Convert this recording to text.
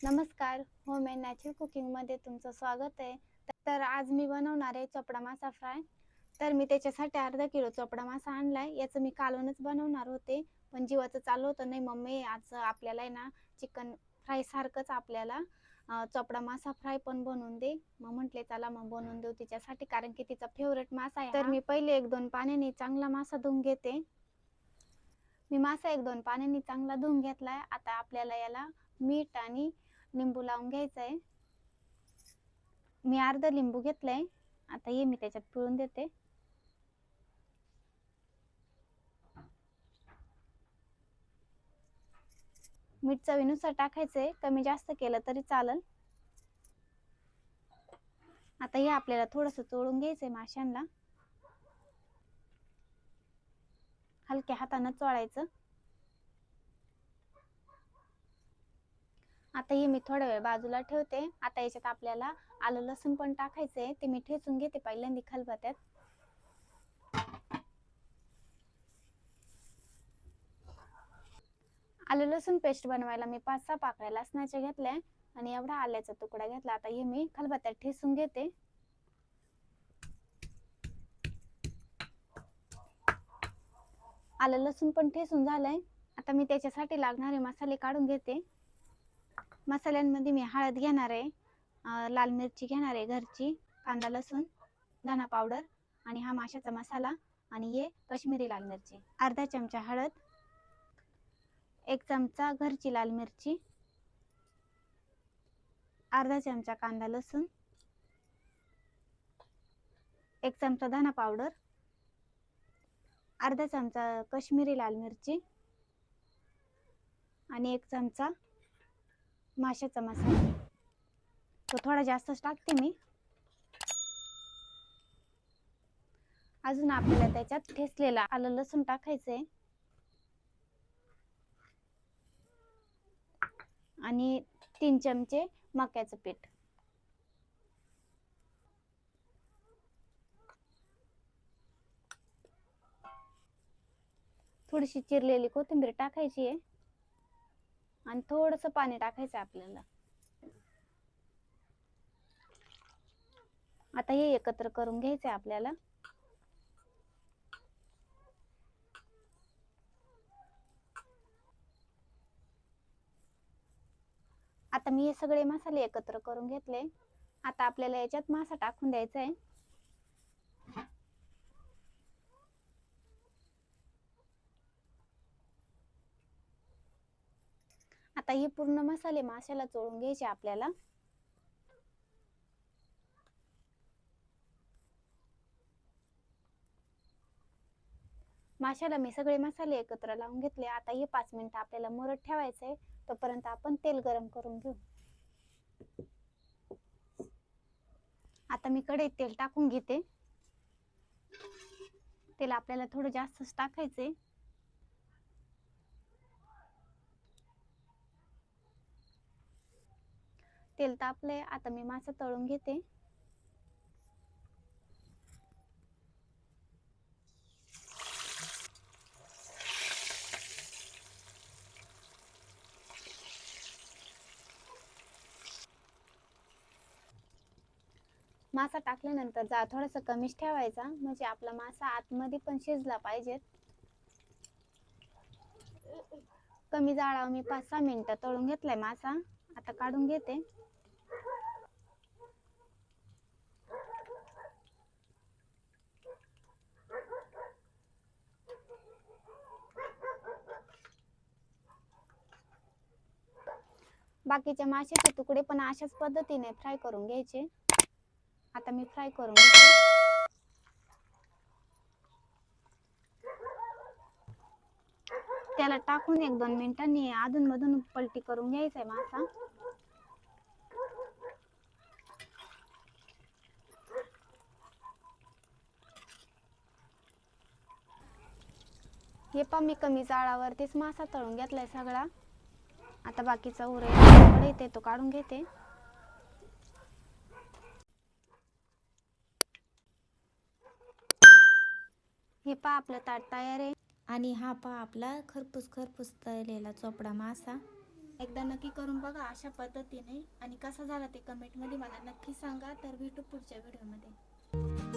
नमस्कार home and natural कुकिंगमध्ये तुमचं स्वागत आहे. तर आज मी बनवणार आहे चोपडा मासा फ्राय. तर मी त्याच्यासाठी अर्धा किलो चोपडा मासा आणलाय. याचं मी कालवणच बनवणार होते पण जीवाचं चालू होतं नाही. मम्मी आज आपल्याला आहे ना चिकन फ्राय सारखंच आपल्याला चोपडा मासा फ्राय पण बनवून दे. मग म्हटले चला मग बनवून देऊ तिच्यासाठी कारण की तिचा फेवरेट मासा आहे तर मी पहिले एक दोन पाण्याने चांगला मासा धुवून घेते. मी मासा एक दोन पाण्याने चांगला धुवून घेतलाय. आता आपल्याला याला मीठ आणि लिंबू लावून घ्यायचं आहे मी अर्ध लिंबू घेतलाय. आता ये मी त्याच्यात पिळून देते. मीठ चवीनुसार टाकायचंय. कमी जास्त केलं तरी चालेल. आता हे आपल्याला थोडस चोळून घ्यायचंय माशांना. हलक्या हातानं चोळायचं. आता हे मी थोडा वेळ बाजूला ठेवते. आता याच्यात आपल्याला आलं लसूण पण टाकायचंय. ते मी ठेचून घेते पहिल्यांदा खलबत्यात. आलं लसूण पेस्ट बनवायला मी पाच सहा पाकळ्या लसणाच्या घेतल्या आणि एवढा आल्याचा तुकडा घेतला. आता हे मी खलबत्यात ठेचून घेते. आलं लसूण पण ठेचून झालंय. आता मी त्याच्यासाठी लागणारे मसाले काढून घेते. मसाल्यांमध्ये मी हळद घेणार आहे लाल मिरची घेणार आहे घरची कांदा लसूण धना पावडर आणि हा माशाचा मसाला आणि हे कश्मीरी लाल मिरची. अर्धा चमचा हळद एक चमचा घरची लाल मिरची अर्धा चमचा कांदा लसूण एक चमचा धना पावडर अर्धा चमचा कश्मीरी लाल मिरची आणि एक चमचा माशाचा मसाला तो थोडा जास्तच टाकते मी. अजून आपल्याला त्याच्यात ठेचलेला आलं लसूण टाकायचंय. आणि तीन चमचे मक्याचं पीठ. थोडीशी चिरलेली कोथिंबीर टाकायची आहे. आणि थोडस पाणी टाकायचं आपल्याला. आता हे एकत्र करून घ्यायचं आहे आपल्याला. आता मी हे सगळे मसाले एकत्र करून घेतले. आता आपल्याला याच्यात मासा टाकून द्यायचा आहे. आता हे पूर्ण मसाले माशाला चोळून घ्यायचे आपल्याला. माशाला मी सगळे मसाले एकत्र लावून घेतले. आता हे पाच मिनिटं आपल्याला मुरत ठेवायचंय तोपर्यंत आपण तेल गरम करून घेऊ. आता मी कढईत तेल टाकून घेते. तेल आपल्याला थोडं जास्तच टाकायचंय. तेल तापले आता मी मासा तळून घेते. मासा टाकल्यानंतर जा थोडासा कमीच ठेवायचा. म्हणजे आपला मासा आतमध्ये पण शिजला पाहिजे. कमी जाळावर मी पाच सहा मिनिटं तळून घेतलाय मासा. आता काढून घेते. बाकीच्या माशाचे तुकडे पण अशाच पद्धतीने फ्राय करून घ्यायचे. आता मी फ्राय करून घेते. त्याला टाकून एक दोन मिनिटांनी अधून मधून पलटी करून घ्यायचंय मासा. हे पा मी कमी जाळावरतीच मासा तळून घेतलाय सगळा. आता बाकीचा उरेल येते तो काढून घेते. हे पा आपलं ताट तयार आहे. आणि हा पहा आपला खरपूस खरपूस तळलेला चोपडा मासा. एकदा नक्की करून बघा अशा पद्धतीने. आणि कसा झाला ते कमेंटमध्ये मला नक्की सांगा. तर भेटू पुढच्या व्हिडिओमध्ये